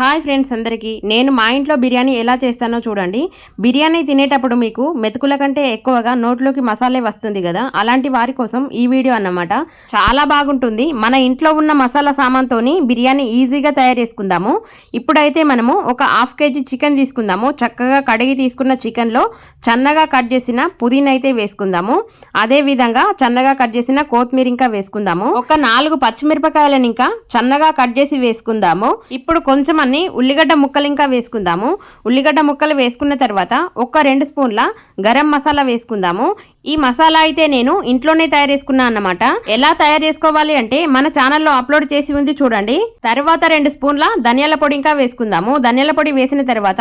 Hi friends అందరికీ. నేను మా ఇంట్లో బిర్యానీ ఎలా చేస్తానో చూడండి. బిర్యానీ తినేటప్పుడు మీకు మెతుకుల కంటే ఎక్కువగా నోట్లోకి మసాలే వస్తుంది కదా. అలాంటి వారి కోసం ఈ వీడియో అన్నమాట. చాలా బాగుంటుంది. మన ఇంట్లో ఉన్న మసాలా సామాన్తోని బిర్యానీ ఈజీగా తయారు చేసుకుందాము. ఇప్పుడైతే మనము ఒక హాఫ్ కేజీ చికెన్ తీసుకుందాము. చక్కగా కడిగి తీసుకున్న చికెన్లో చన్నగా కట్ చేసిన పుదీనా అయితే వేసుకుందాము. అదే విధంగా చన్నగా కట్ చేసిన కొత్తిమీర ఇంకా వేసుకుందాము. ఒక నాలుగు పచ్చిమిరపకాయలను ఇంకా చన్నగా కట్ చేసి వేసుకుందాము. ఇప్పుడు కొంచెం అన్ని ఉల్లిగడ్డ ముక్కలు ఇంకా వేసుకుందాము. ఉల్లిగడ్డ ముక్కలు వేసుకున్న తర్వాత ఒక రెండు స్పూన్ల గరం మసాలా వేసుకుందాము. ఈ మసాలా అయితే నేను ఇంట్లోనే తయారు చేసుకున్నా అన్నమాట. ఎలా తయారు చేసుకోవాలి అంటే మన ఛానల్లో అప్లోడ్ చేసి ఉంది చూడండి. తర్వాత రెండు స్పూన్ల ధనియాల పొడి ఇంకా వేసుకుందాము. ధనియాల పొడి వేసిన తర్వాత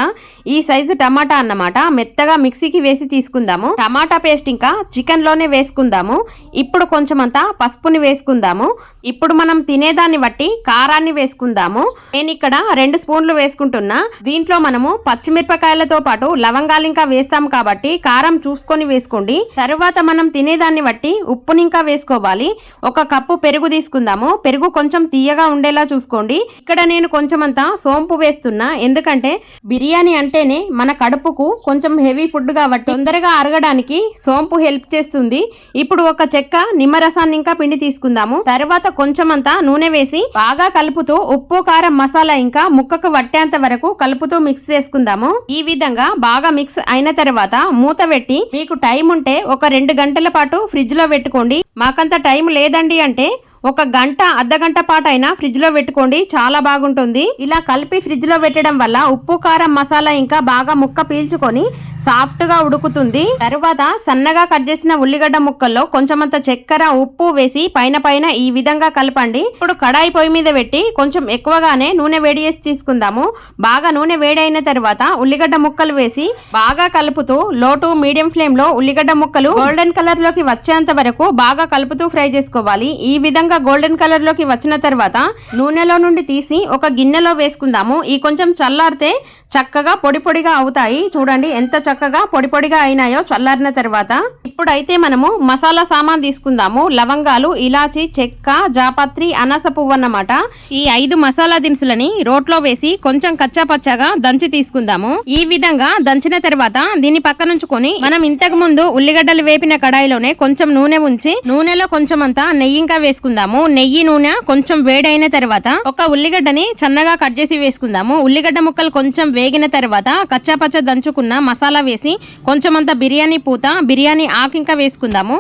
ఈ సైజు టమాటా అన్నమాట. మెత్తగా మిక్సీకి వేసి తీసుకుందాము. టమాటా పేస్ట్ ఇంకా చికెన్లోనే వేసుకుందాము. ఇప్పుడు కొంచెం అంతా పసుపుని వేసుకుందాము. ఇప్పుడు మనం తినేదాన్ని బట్టి కారాన్ని వేసుకుందాము. నేను ఇక్కడ రెండు స్పూన్లు వేసుకుంటున్నా. దీంట్లో మనము పచ్చిమిరపకాయలతో పాటు లవంగాలు ఇంకా వేస్తాము కాబట్టి కారం చూసుకొని వేసుకోండి. తర్వాత మనం తినేదాన్ని బట్టి ఉప్పుని ఇంకా వేసుకోవాలి. ఒక కప్పు పెరుగు తీసుకుందాము. పెరుగు కొంచెం తీయగా ఉండేలా చూసుకోండి. ఇక్కడ నేను కొంచెం అంతా సోంపు వేస్తున్నా. ఎందుకంటే బిర్యానీ అంటేనే మన కడుపుకు కొంచెం హెవీ ఫుడ్ కాబట్టి తొందరగా అరగడానికి సోంపు హెల్ప్ చేస్తుంది. ఇప్పుడు ఒక చెక్క నిమ్మరసాన్ని ఇంకా పిండి తీసుకుందాము. తర్వాత కొంచెం అంతా నూనె వేసి బాగా కలుపుతూ ఉప్పు కారం మసాలా ఇంకా ముక్కకు పట్టేంత వరకు కలుపుతూ మిక్స్ చేసుకుందాము. ఈ విధంగా బాగా మిక్స్ అయిన తర్వాత మూత పెట్టి మీకు టైం ఉంటే ఒక ఒక రెండు గంటల పాటు ఫ్రిడ్జ్లో పెట్టుకోండి. మాకంత టైం లేదండి అంటే ఒక గంట అర్ధ గంట పాటు అయినా ఫ్రిడ్జ్లో పెట్టుకోండి చాలా బాగుంటుంది. ఇలా కలిపి ఫ్రిడ్జ్లో పెట్టడం వల్ల ఉప్పు కారం మసాలా ఇంకా బాగా ముక్క పీల్చుకొని సాఫ్ట్గా ఉడుకుతుంది. తరువాత సన్నగా కట్ చేసిన ఉల్లిగడ్డ ముక్కల్లో కొంచెమంత చక్కెర ఉప్పు వేసి పైన పైన ఈ విధంగా కలపండి. ఇప్పుడు కడాయి పొయ్యి మీద పెట్టి కొంచెం ఎక్కువగానే నూనె వేడి చేసి తీసుకుందాము. బాగా నూనె వేడైన తర్వాత ఉల్లిగడ్డ ముక్కలు వేసి బాగా కలుపుతూ లో టు మీడియం ఫ్లేమ్లో ఉల్లిగడ్డ ముక్కలు గోల్డెన్ కలర్లోకి వచ్చేంత వరకు బాగా కలుపుతూ ఫ్రై చేసుకోవాలి. ఈ విధంగా గోల్డెన్ కలర్లోకి వచ్చిన తర్వాత నూనెలో నుండి తీసి ఒక గిన్నెలో వేసుకుందాము. ఈ కొంచెం చల్లారితే చక్కగా పొడి పొడిగా అవుతాయి. చూడండి ఎంత చక్కగా పొడి పొడిగా అయినాయో చల్లారిన తర్వాత ఇప్పుడైతే మనము మసాలా సామాన్ తీసుకుందాము. లవంగాలు ఇలాచి చెక్క జాపత్రి అనాస పువ్వు అన్నమాట. ఈ ఐదు మసాలా దినుసులని రోట్లో వేసి కొంచెం కచ్చాపచ్చాగా దంచి తీసుకుందాము. ఈ విధంగా దంచిన తర్వాత దీన్ని పక్కనుంచుకొని మనం ఇంతకు ముందు ఉల్లిగడ్డలు వేపిన కడాయిలోనే కొంచెం నూనె ఉంచి నూనెలో కొంచెం అంతా నెయ్యి ఇంకా వేసుకుందాము. నెయ్యి నూనె కొంచెం వేడైన తర్వాత ఒక ఉల్లిగడ్డని చన్నగా కట్ చేసి వేసుకుందాము. ఉల్లిగడ్డ ముక్కలు కొంచెం వేగిన తర్వాత కచ్చాపచ్చ దంచుకున్న మసాలా వేసి కొంచెం అంత బిర్యానీ పూత బిర్యానీ ఆకు ఇంకా వేసుకుందాము.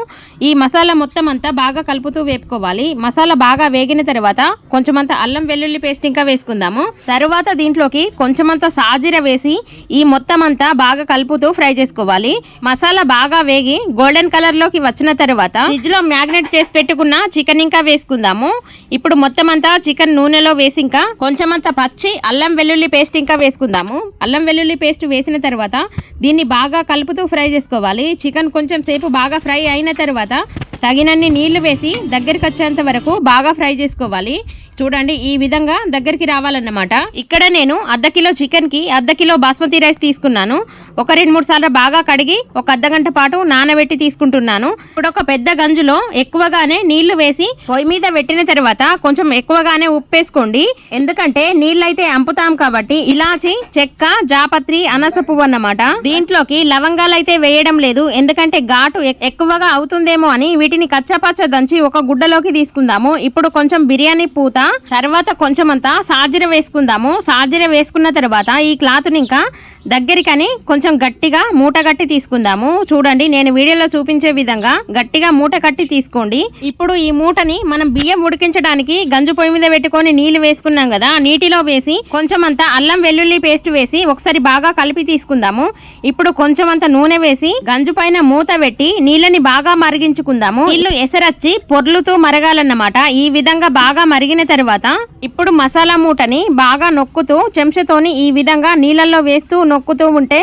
ఈ మసాలా మొత్తం అంతా బాగా కలుపుతూ వేపుకోవాలి. మసాలా బాగా వేగిన తర్వాత కొంచెం అల్లం వెల్లుల్లి పేస్ట్ ఇంకా వేసుకుందాము. తర్వాత దీంట్లోకి కొంచెం సాజీర వేసి ఈ మొత్తం అంతా బాగా కలుపుతూ ఫ్రై చేసుకోవాలి. మసాలా బాగా వేగి గోల్డెన్ కలర్లోకి వచ్చిన తర్వాత ఫ్రిడ్జ్లో మ్యాగ్నెట్ చేసి పెట్టుకున్న చికెన్ ఇంకా వేసుకుందాము. ఇప్పుడు మొత్తం అంతా చికెన్ నూనెలో వేసి ఇంకా కొంచెం పచ్చి అల్లం వెల్లుల్లి పేస్ట్ ఇంకా వేసుకుందాము. అల్లం వెల్లుల్లి పేస్ట్ వేసిన తర్వాత దీన్ని బాగా కలుపుతూ ఫ్రై చేసుకోవాలి. చికెన్ కొంచెం సేపు బాగా ఫ్రై అయిన తర్వాత కదా తగినన్ని నీళ్ళు వేసి దగ్గరికి వచ్చేంత వరకు బాగా ఫ్రై చేసుకోవాలి. చూడండి ఈ విధంగా దగ్గరికి రావాలన్నమాట. ఇక్కడ నేను అర్ధ కిలో చికెన్కి అర్ధ కిలో బాస్మతి రైస్ తీసుకున్నాను. ఒక రెండు మూడు సార్లు బాగా కడిగి ఒక అర్ధ గంట పాటు నానబెట్టి తీసుకుంటున్నాను. ఇప్పుడు ఒక పెద్ద గంజులో ఎక్కువగానే నీళ్ళు వేసి పొయ్యి మీద పెట్టిన తర్వాత కొంచెం ఎక్కువగానే ఉప్పు వేసుకోండి. ఎందుకంటే నీళ్ళైతే అంపుతాం కాబట్టి ఇలాచి చెక్క జాపత్రి అనస పువ్వు అన్నమాట. దీంట్లోకి లవంగాలు అయితే వేయడం లేదు. ఎందుకంటే ఘాటు ఎక్కువగా అవుతుందేమో అని వీటిని కచ్చపచ్చ దంచి ఒక గుడ్డలోకి తీసుకుందాము. ఇప్పుడు కొంచెం బిర్యానీ పూత తర్వాత కొంచెం అంతా సాజర వేసుకుందాము. సాజర వేసుకున్న తర్వాత ఈ క్లాత్ని ఇంకా దగ్గరికని కొంచెం గట్టిగా మూట కట్టి తీసుకుందాము. చూడండి నేను వీడియోలో చూపించే విధంగా గట్టిగా మూట కట్టి తీసుకోండి. ఇప్పుడు ఈ మూటని మనం బియ్యం ఉడికించడానికి గంజు పొయ్యి మీద పెట్టుకొని నీళ్ళు వేసుకున్నాం కదా నీటిలో వేసి కొంచెం అంత అల్లం వెల్లుల్లి పేస్ట్ వేసి ఒకసారి బాగా కలిపి తీసుకుందాము. ఇప్పుడు కొంచెం అంత నూనె వేసి గంజు పైన మూత పెట్టి నీళ్ళని బాగా మరిగించుకుందాము. నీళ్ళు ఎసరచ్చి పొర్లుతూ మరగాలన్నమాట. ఈ విధంగా బాగా మరిగిన తర్వాత ఇప్పుడు మసాలా మూటని బాగా నొక్కుతూ చెంచతోని ఈ విధంగా నీళ్ళల్లో వేస్తూ నొక్కుతూ ఉంటే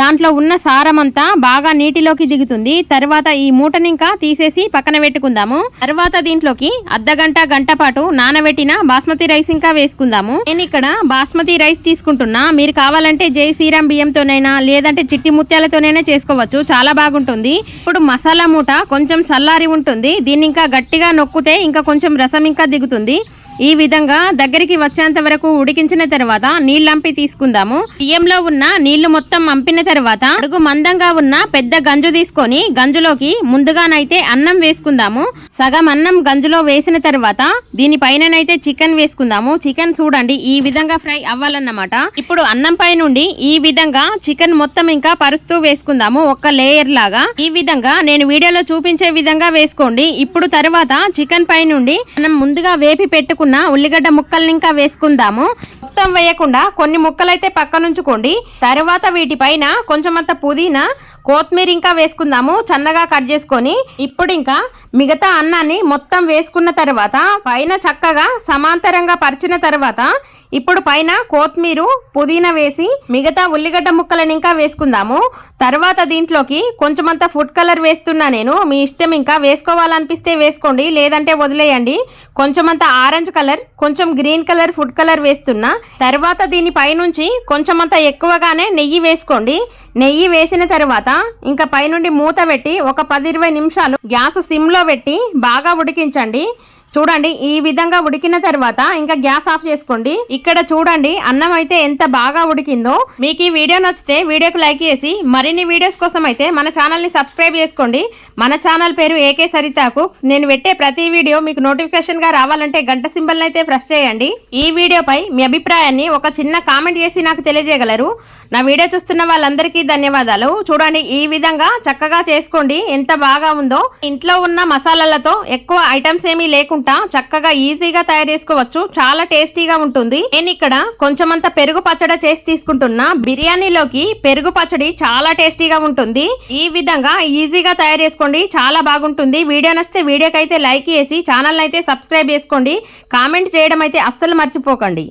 దాంట్లో ఉన్న సారం అంతా బాగా నీటిలోకి దిగుతుంది. తర్వాత ఈ మూటని ఇంకా తీసేసి పక్కన పెట్టుకుందాము. తర్వాత దీంట్లోకి అర్ధ గంట గంట పాటు నానబెట్టిన బాస్మతి రైస్ ఇంకా వేసుకుందాము. నేను ఇక్కడ బాస్మతి రైస్ తీసుకుంటున్నా. మీరు కావాలంటే జై శ్రీరామ్ బియ్యంతోనైనా లేదంటే చిట్టి ముత్యాలతోనైనా చేసుకోవచ్చు. చాలా బాగుంటుంది. ఇప్పుడు మసాలా మూట కొంచెం చల్లారి ఉంటుంది. దీన్ని ఇంకా గట్టిగా నొక్కితే ఇంకా కొంచెం రసం ఇంకా దిగుతుంది. ఈ విధంగా దగ్గరికి వచ్చేంత వరకు ఉడికించిన తర్వాత నీళ్ళంపి తీసుకుందాము. బియ్యంలో ఉన్న నీళ్ళు మొత్తం అంపిన తర్వాత అడుగు మందంగా ఉన్న పెద్ద గంజు తీసుకొని గంజులోకి ముందుగానైతే అన్నం వేసుకుందాము. సగం అన్నం గంజులో వేసిన తర్వాత దీనిపైననైతే చికెన్ వేసుకుందాము. చికెన్ చూడండి ఈ విధంగా ఫ్రై అవ్వాలన్నమాట. ఇప్పుడు అన్నం పై నుండి ఈ విధంగా చికెన్ మొత్తం ఇంకా పరుస్తూ వేసుకుందాము ఒక లేయర్ లాగా. ఈ విధంగా నేను వీడియోలో చూపించే విధంగా వేసుకోండి. ఇప్పుడు తర్వాత చికెన్ పై నుండి మనం ముందుగా వేపి పెట్టుకున్న ఉల్లిగడ్డ ముక్కల్ని ఇంకా వేసుకుందాము. మొత్తం వేయకుండా కొన్ని ముక్కలైతే పక్కనుంచుకోండి. తర్వాత వీటిపైన కొంచెం అంత పుదీనా కొత్తిమీర ఇంకా వేసుకుందాము చన్నగా కట్ చేసుకొని. ఇప్పుడు ఇంకా మిగతా అన్నాన్ని మొత్తం వేసుకున్న తర్వాత పైన చక్కగా సమాంతరంగా పరిచిన తర్వాత ఇప్పుడు పైన కొత్తిమీర పుదీనా వేసి మిగతా ఉల్లిగడ్డ ముక్కలను ఇంకా వేసుకుందాము. తర్వాత దీంట్లోకి కొంచెమంత ఫుడ్ కలర్ వేస్తున్నా నేను. మీ ఇష్టం ఇంకా వేసుకోవాలనిపిస్తే వేసుకోండి లేదంటే వదిలేయండి. కొంచెమంత ఆరెంజ్ కలర్ కొంచెం గ్రీన్ కలర్ ఫుడ్ కలర్ వేస్తున్నా. తర్వాత దీని పైనుంచి కొంచెమంత ఎక్కువగానే నెయ్యి వేసుకోండి. నెయ్యి వేసిన తర్వాత ఇంకా పైనుండి మూత పెట్టి ఒక పది ఇరవై నిమిషాలు గ్యాస్ సిమ్లో పెట్టి బాగా ఉడికించండి. చూడండి ఈ విధంగా ఉడికిన తర్వాత ఇంకా గ్యాస్ ఆఫ్ చేసుకోండి. ఇక్కడ చూడండి అన్నం అయితే ఎంత బాగా ఉడికిందో. మీకు ఈ వీడియో నచ్చితే వీడియోకి లైక్ చేసి మరిన్ని వీడియోస్ కోసం అయితే మన ఛానల్ని సబ్స్క్రైబ్ చేసుకోండి. మన ఛానల్ పేరు ఏకే సరితా కుక్స్. నేను పెట్టే ప్రతి వీడియో మీకు నోటిఫికేషన్గా రావాలంటే గంట సింబల్ అయితే ప్రెస్ చేయండి. ఈ వీడియోపై మీ అభిప్రాయాన్ని ఒక చిన్న కామెంట్ చేసి నాకు తెలియజేయగలరు. నా వీడియో చూస్తున్న వాళ్ళందరికీ ధన్యవాదాలు. చూడండి ఈ విధంగా చక్కగా చేసుకోండి. ఎంత బాగా ఉందో. ఇంట్లో ఉన్న మసాలాలతో ఎక్కువ ఐటమ్స్ ఏమీ లేకుండా చక్కగా ఈజీగా తయారు చేసుకోవచ్చు. చాలా టేస్టీగా ఉంటుంది. నేను ఇక్కడ కొంచెమంత పెరుగు పచ్చడి చేసి తీసుకుంటున్నా. బిర్యానీలోకి పెరుగు పచ్చడి చాలా టేస్టీగా ఉంటుంది. ఈ విధంగా ఈజీగా తయారు చేసుకోండి. చాలా బాగుంటుంది. వీడియో నచ్చితే వీడియోకి అయితే లైక్ చేసి ఛానల్ అయితే సబ్స్క్రైబ్ చేసుకోండి. కామెంట్ చేయడం అయితే అస్సలు మర్చిపోకండి.